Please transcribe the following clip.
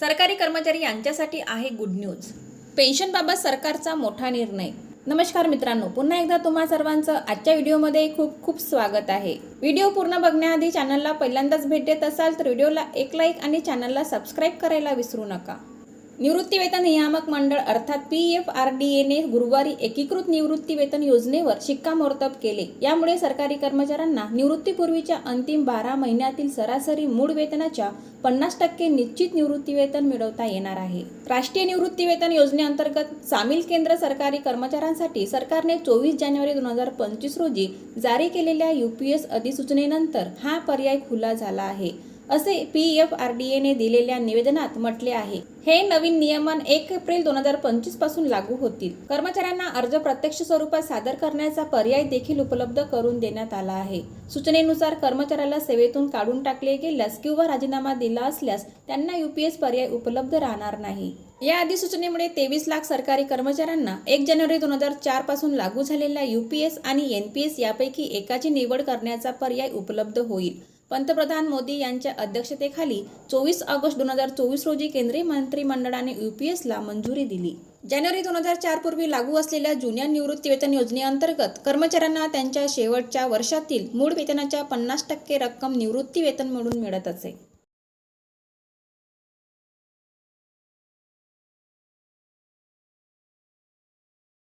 सरकारी कर्मचारी यांच्यासाठी आहे गुड न्यूज पेन्शनबाबत सरकारचा मोठा निर्णय. नमस्कार मित्रांनो पुन्हा एकदा तुम्हा सर्वांचं आजच्या व्हिडिओमध्ये खूप खूप स्वागत आहे. व्हिडिओ पूर्ण बघण्याआधी चॅनलला पहिल्यांदाच भेट देत असाल तर व्हिडिओला एक लाईक आणि चॅनलला सबस्क्राईब करायला विसरू नका. निवृत्तीवेतन नियामक मंडळ अर्थात पी एफ आर डी एने गुरुवारी एकीकृत निवृत्तीवेतन योजनेवर शिक्कामोर्तब केले. यामुळे सरकारी कर्मचाऱ्यांना निवृत्तीपूर्वीच्या अंतिम बारा महिन्यातील सरासरी मूळ वेतनाच्या पन्नास टक्के निश्चित निवृत्तीवेतन मिळवता येणार आहे. राष्ट्रीय निवृत्तीवेतन योजनेअंतर्गत सामील केंद्र सरकारी कर्मचाऱ्यांसाठी सरकारने चोवीस जानेवारी दोन हजार पंचवीस रोजी जारी केलेल्या यू पी एस अधिसूचनेनंतर हा पर्याय खुला झाला आहे. असे पी एफ आर डी एने दिलेल्या निवेदनात म्हटले आहे. हे नवीन नियमन एक एप्रिल दोन हजार पंचवीसपासून लागू होतील. कर्मचाऱ्यांना अर्ज प्रत्यक्ष स्वरूपात सादर करण्याचा पर्याय देखील उपलब्ध करून देण्यात आला आहे. सूचनेनुसार कर्मचाऱ्याला सेवेतून काढून टाकले गेल्यास किंवा राजीनामा दिला असल्यास त्यांना युपीएस पर्याय उपलब्ध राहणार नाही. या अधिसूचनेमुळे तेवीस लाख सरकारी कर्मचाऱ्यांना एक जानेवारी दोन हजार चारपासून लागू झालेल्या युपीएस आणि एनपीएस यापैकी एकाची निवड करण्याचा पर्याय उपलब्ध होईल. पंतप्रधान मोदी यांच्या अध्यक्षतेखाली चोवीस ऑगस्ट दोन हजार चोवीस रोजी केंद्रीय मंत्रिमंडळाने यूपीएसला मंजुरी दिली. जानेवारी दोन हजार चार पूर्वी लागू असलेल्या जुन्या निवृत्तीवेतन योजनेअंतर्गत कर्मचाऱ्यांना त्यांच्या शेवटच्या वर्षातील मूळ वेतनाच्या पन्नास टक्के रक्कम निवृत्ती वेतन म्हणून मिळत असे.